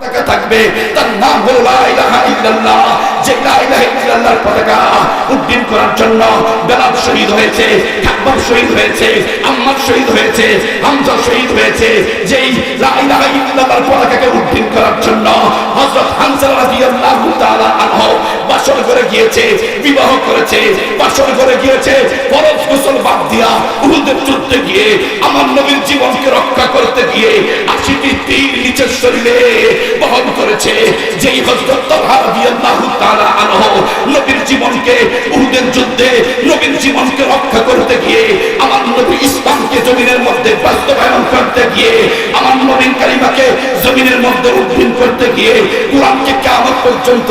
পতাকা থাকবে। তার নাম হলো যে পতাকা উড্ডীন করার জন্য বেলাল শহীদ হয়েছে খাব্বাব শহীদ হয়েছে আম্মার শহীদ হয়েছে, হামজা শহীদ হয়েছে। যেই পতাকাকে উড্ডীন করার জন্য হজরত হামজা রাদিয়াল্লাহু গিয়েছে, বিবাহ করেছে, বাসর করে গিয়েছে ফরজ গোসল বাদ দিয়া উহুদের যুদ্ধে গিয়ে আমার নবীর জীবনকে রক্ষা করতে গিয়ে আশিটি তীর নিচের শরীরে বহন করেছে। যেই রাদিয়াল্লাহু তাআলা আনহু নবীর জীবনকে উহুদের যুদ্ধে, নবীর জীবনকে জমিনের মধ্যে বাস্তবায়ন করতে গিয়ে, আমার নবীন কালিমাকে জমিনের মধ্যে উদ্ভিন করতে গিয়ে, কোরআনকে কিয়ামত পর্যন্ত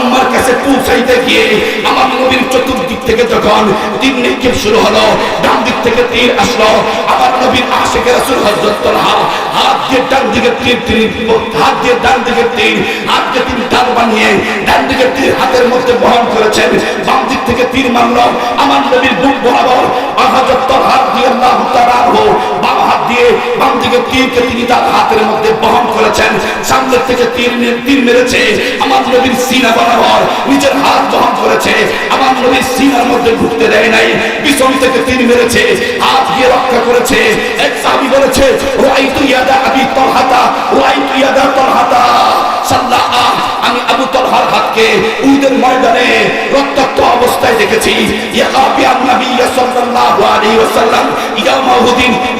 উম্মার কাছে পৌঁছাইতে গিয়ে, আমার নবীর চতুর্দিক থেকে যখন তীর নিক্ষেপ শুরু হলো, ডান দিক থেকে তীর আসলো, আমার নবীর আশেখে রাসূল তালহা হাত দিয়ে ডান দিকে তীর তীর, হাত দিয়ে ডান দিকে তীর, হাত দিয়ে তীর ডান বানিয়ে ডান দিকে তীর হাতের মধ্যে বহন করেছেন, বাম দিক থেকে তীর মারলো, আমার নবীর বুক বরাবর হযরত দিকে তীরকে তিনি তার হাতের মধ্যে বহন করেছেন। সামনের থেকে তীর তীর মেরেছে। আমার নবীর সিনা বরাবর নিজের হাত বহন করেছে। আমার নবীর সিনার মধ্যে ঢুকতে দেয় নাই। পিছন থেকে তীর মেরেছে। হাত দিয়ে রক্ষা করেছে। এক সাহাবী বলেছে, রাইতু ইয়াদা আবি তলহাতা, রাইতু ইয়াদা আমি আবু তলহার হাতকে উহুদের ময়দানে রক্তাক্ত অবস্থায় দেখেছি।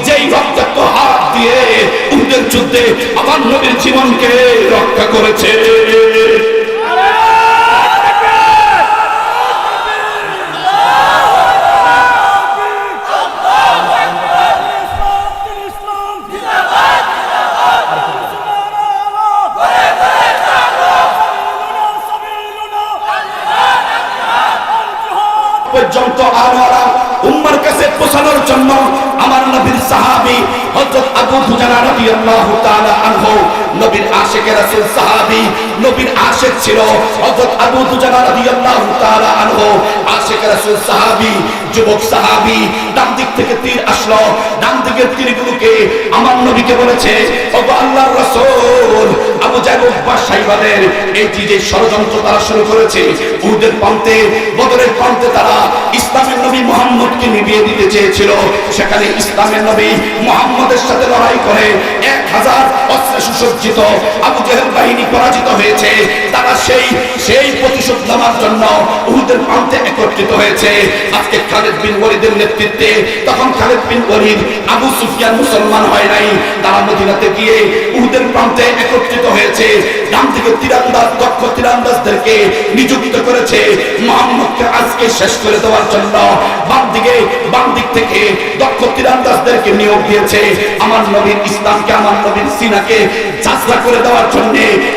যেই রক্তাক্ত হাত দিয়ে উহুদের যুদ্ধে আমার নবীর জীবনকে রক্ষা করেছে। পর্যন্ত আনোয়ারা উম্মার কাছে পৌঁছানোর জন্য আমার নবীর সাহাবী হযরত আবু দুজানা রাদিয়াল্লাহু তাআলা আনহু, নবীর আশিকের রাসূল সাহাবী, নবীর আশিক ছিল হযরত আবু দুজানা রাদিয়াল্লাহু তাআলা আনহু আশিকের রাসূল সাহাবী, যুবক সাহাবী, ডান দিক থেকে তীর আসলো, ডান দিকের তীরগুলোকে আমার নবীকে বলেছে, ওগো আল্লাহর রাসূল, আবু জাহেল সাইবাদের এই যে ষড়যন্ত্র তারা শুরু করেছে, উহুদের প্রান্তে বদরের প্রান্তে তারা ইসলামের নবী মোহাম্মদকে নিভিয়ে দিতে চেয়েছিল। সেখানে ইসলামের নবী মোহাম্মদের সাথে লড়াই করে এক হাজার অস্ত্রে সুসজ্জিত আবু জেহেল বাহিনী পরাজিত হয়েছে। তারা সেই সেই প্রতিশোধ নেওয়ার জন্য উহুদের প্রান্তে একত্রিত হয়েছে। আজকে খালেদ বিন ওয়ালিদের নেতৃত্বে তখন খালেদ বিন ওয়ালিদ আবু সুফিয়ান মুসলমান হয় নাই। তারা মদিনাতে গিয়ে উহুদের প্রান্তে একত্রিত হয়েছে। ডান থেকে তীরান্দাজ, দক্ষ তীরান্দাজদেরকে নিযুক্ত করেছে। মোহাম্মদকে আজকে শেষ করে দেওয়ার জন্য বাম দিকে বাম দিক থেকে দক্ষ তীরান্দাজদেরকে নিয়োগ দিয়েছে। আমার নবীর ইসলামকে, আমার নবীর সিনাকে যাত্রা করে দেওয়ার জন্য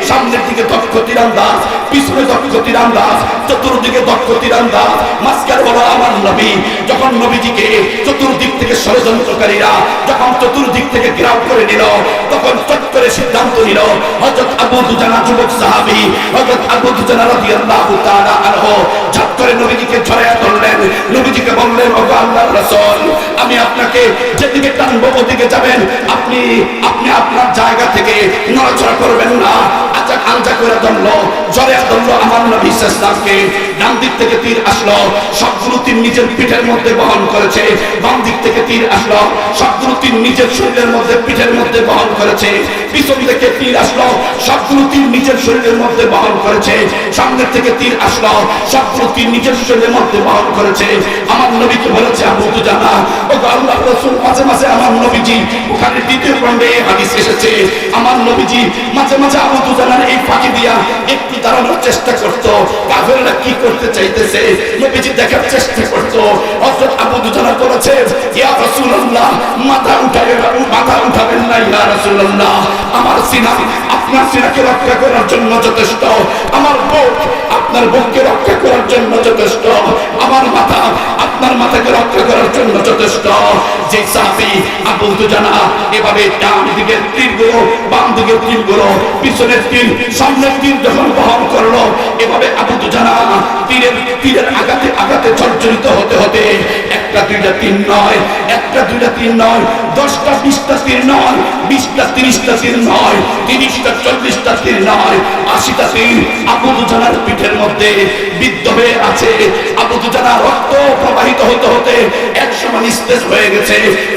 সামনের দিকে দক্ষ তীরান্দাজ, পিছনে দক্ষ তীরান্দাজ, চতুর্দিকে দক্ষ তীরান্দাজ, মাঝখানে হলো আমার নবী। যখন নবীজিকে চতুর্দিক থেকে ষড়যন্ত্রকারীরা যখন চতুর্দিক থেকে ঘেরাও করে নিল, তখন চট করে সিদ্ধান্ত নিল, হযরত আবু দুজানা যুবক সাহাবী, হযরত আবু দুজানা রাদিয়াল্লাহু তাআলা আনহু ঝট করে নবীজিকে জড়ায়া ধরলেন। নবীজিকে বললেন, ওগো আল্লাহর রাসূল, আমি আপনাকে যেদিকে টানবো ওদিকে যাবেন। আপনি আপনি আপনার জায়গা থেকে নড়াচড়া করবেন না। আচ্ছা আলজা করে ধরলো জড়ায়া ধরলো আমার নবী ইসলামকে ডান দিক থেকে তীর আসলো, সবগুলো তীর নিজের পিঠের মধ্যে বহন করেছে। বাম দিক থেকে তীর আসলো, সবগুলো তীর নিজের শরীরের মধ্যে পিঠের মধ্যে বহন করেছে। পিছন থেকে তীর আসলো, সবগুলো তীর নিজের শরীরের মধ্যে বহন করেছে। সামনের থেকে তীর আসলো, সবগুলো তীর নিজের শরীরের মধ্যে বহন করেছে। আমার নবীকে বলেছে, আবু জানা ও আল্লাহ রাসূল, মাঝে মাঝে আমার নবীজি, ওখানে দ্বিতীয় খণ্ডে হাদিস এসেছে। আমার নবীজি, মাঝে মাঝে আবু এই ফাঁকি দিয়া একটু দাঁড়ানোর চেষ্টা করতো। কাফেররা কি করতে চাইতেছে, নবীজি দেখার চেষ্টা করতো। হযরত আবু দুজানা বলেছে, ইয়া রাসূলুল্লাহ, মাথা উঠাবে মাথা উঠাবেন না, ইয়া রাসূলুল্লাহ। আমার সিনা, আপনার সিনাকে রক্ষা করার জন্য যথেষ্ট। আমার বুক আপনার বুককে রক্ষা করার জন্য যথেষ্ট। আমার মাথাকে রক্ষা করার জন্য যথেষ্ট। যে সাহাবি আবু দুজানা এভাবে ডান দিকের তীরগুলো বাম দিকের তীরগুলো পিছনের তীর, সামনের তীর যখন বহন করল, এভাবে আবু দুজানা তীরের তীরের আঘাতে দুইটা তিন নয়, একটা, দুইটা, তিন নয়, দশটা, বিশটা তীর নয়, বিশটা, তিরিশটা তীর নয়, তিরিশটা, চল্লিশটা তীর নয়, আশিটা তীর আবু দুজানার পিঠের মধ্যে বিদ্ধ হয়ে আছে। আবু দুজানা রক্ত প্রবাহিত হতে হতে এক সময় নিস্তেজ হয়ে গেছে।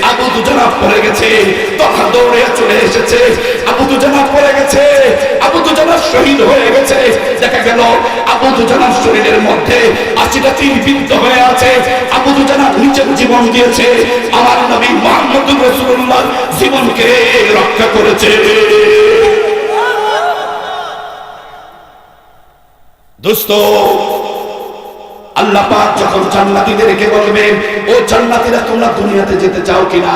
আবু দুজানা পড়ে গেছে। তখন দৌড়ে চলে এসেছে। আবু দুজানা পড়ে গেছে। আবু দুজানা শহীদ হয়ে গেছে। দেখা গেল আবু দুজানার শরীরের মধ্যে আশিটা তীর বিদ্ধ হয়ে আছে। আবু দুজানা নিজের জীবন দিয়েছে। আমার নবী মোহাম্মদ রসুল্লাহ জীবনকে রক্ষা করেছে। দোস্ত, আল্লাহ পাক যখন জান্নাতীদেরকে বলবে ও জান্নাতীরা, তোমরা দুনিয়াতে যেতে চাও কিনা?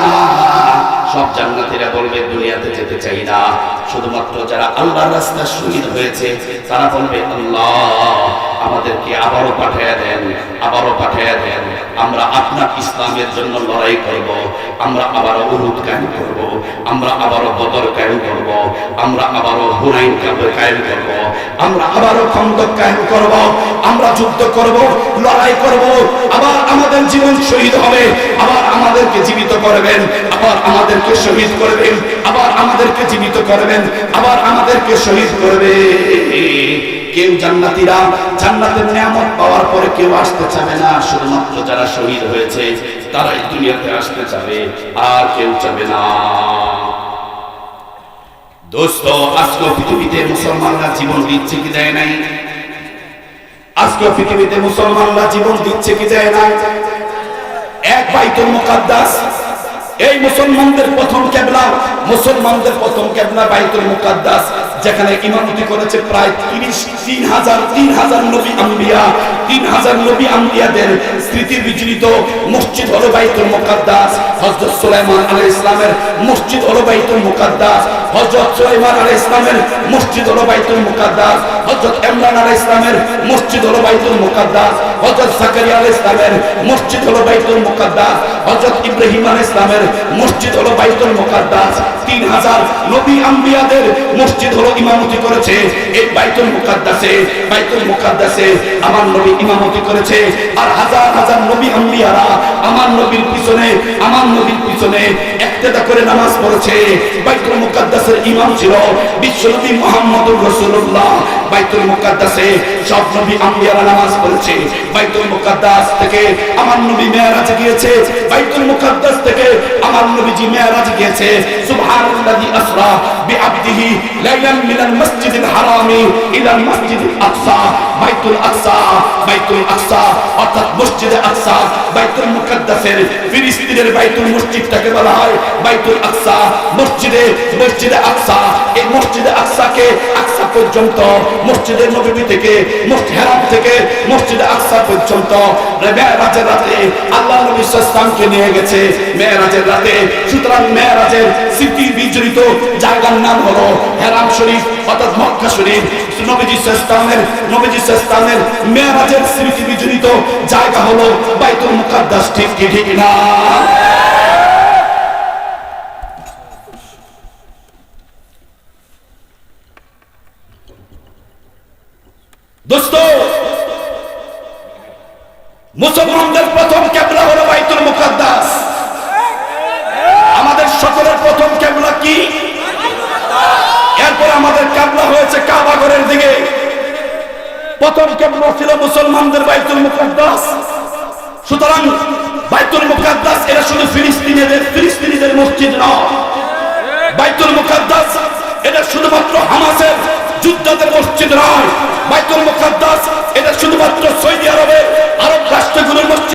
সব জান্নাতীরা বলবে, দুনিয়াতে যেতে চাই না। শুধুমাত্র যারা আল্লাহর রাস্তা শহীদ হয়েছে, তারা বলবে, আল্লাহ, আমাদেরকে আবারও পাঠিয়ে দেন, আবারও পাঠিয়ে দেন। আমরা আপনার ইসলামের জন্য লড়াই করব, আমরা আবারও উহুদ কায়েম করব, আমরা আবারও বদর কায়েম করব। আমরা আবারও হুনাইন কায়েম করব। আমরা আবারও খন্দক কায়েম করব। আমরা যুদ্ধ করব, লড়াই করব। আবার আমাদের জীবন শহীদ হবে। আবার আমাদেরকে জীবিত করবেন। আবার আমাদেরকে শহীদ করবেন। আবার আমাদেরকে জীবিত করবেন। আবার আমাদেরকে শহীদ করবে। কেউ জান্নাতীরা জান্নাতের নিয়ামত পাওয়ার পরে কেউ আসতে চাবে না। শুধুমাত্র যারা শহীদ হয়েছে, তারাই দুনিয়াতে আসতে চাবে। আর কেউ চাবে না। দোস্ত, আজকে পৃথিবীতে মুসলমানরা জীবন দিচ্ছে কি দেয় নাই? আজকে পৃথিবীতে মুসলমানরা জীবন দিচ্ছে কি দেয় না এক বাইতুল মুকাদ্দাস, এই মুসলমানদের প্রথম কেবলা, মুসলমানদের প্রথম কেবলা বাইতুল মুকাদ্দাস, যেখানে ইমামতি করেছে প্রায় তিরিশ, তিন হাজার তিন হাজার নবী আম্বিয়া। তিন হাজার নবী আম্বিয়াদের স্মৃতি বিজড়িত মসজিদ হলো বাইতুল মুকাদ্দাস। হযরত সুলাইমান আলাইহিস ইসলামের মসজিদ হলো বাইতুল মুকাদ্দাস। হযরত সুলাইমান আলাইহিস ইসলামের মসজিদ হলো বাইতুল মুকাদ্দাস। হযরত ইমরান আলাইহিস ইসলামের মসজিদ হলো বাইতুল মুকাদ্দাস। হযরত জাকারিয়া আলাইহিস ইসলামের মসজিদ হলো বাইতুল মুকাদ্দাস। হযরত ইব্রাহিম আলাইহিস ইসলামের মসজিদ হলো বাইতুল মুকাদ্দাস। তিন হাজার নবী আম্বিয়াদের মসজিদ হলো ইমামতি করেছে এই বাইতুল মুকাদ্দাসে। বাইতুল মুকাদ্দাসে আমার নবী ইমামতি করেছে। আর হাজার হাজার নবী আম্বিয়ারা আমার নবীর পিছনে, আমার নবীর পিছনে একতেদা করে নামাজ পড়েছে। বাইতুল মুকাদ্দাসের ইমাম ছিল বিশ্বনবী মুহাম্মদুর রাসূলুল্লাহ। বাইতুল মুকাদ্দাসে সব নবী আম্বিয়ারা নামাজ পড়েছে। বাইতুল মুকাদ্দাস থেকে আমার নবী মেরাজে গিয়েছে। বাইতুল মুকাদ্দাস থেকে আমার নবীজি মেরাজে গিয়েছে। সুবহানাল্লাযী আসরা বিআবদিহি লাইলান মিনাল মাসজিদিল হারামি ইলাল মাসজিদিল আকসা। বাইতুল আকসা বাইতুল আকসা, অর্থাৎ মসজিদে আকসা। বাইতুল মুকাদ্দাসের ফিলিস্তিনের বাইতুল মসজিদটাকে বলা হয় বাইতুল আকসা। মসজিদে মসজিদে আকসা। এই মসজিদে আকসাকে আকসা পর্যন্ত মসজিদে নবী থেকে হেরাম থেকে, মসজিদে আকসা পর্যন্ত মেয়েরাজের রাতে আল্লাহ নিয়ে গেছে। মেয়েরাজের রাতে, সুতরাং মেয়েরাজের স্মৃতি বিজড়িত জায়গার নাম হলো হেরাম শরীফ জায়গা হলো বাইতুল মুকাদ্দাস, ঠিক কি, ঠিক না? প্রথম মুকাদ্দাস। আমাদের সকলের প্রথম কেবলা কি? এরপর আমাদের কেবলা হয়েছে কাবাগরের দিকে। প্রথম কেবলা ছিল মুসলমানদের বাইতুল মুকাদ্দাস। সুতরাং বাইতুল মুকাদ্দাস এরা শুধু ফিলিস্তিনিদের ফিলিস্তিনিদের মসজিদ নয়। বাইতুল মুকাদ্দাস এটা শুধুমাত্র হামাসের যুদ্ধাদের মসজিদ নয়। মাইকুল মুকাদ্দাস এটা শুধুমাত্র সৌদি আরবে আরব রাষ্ট্রগুলোর মসজিদ।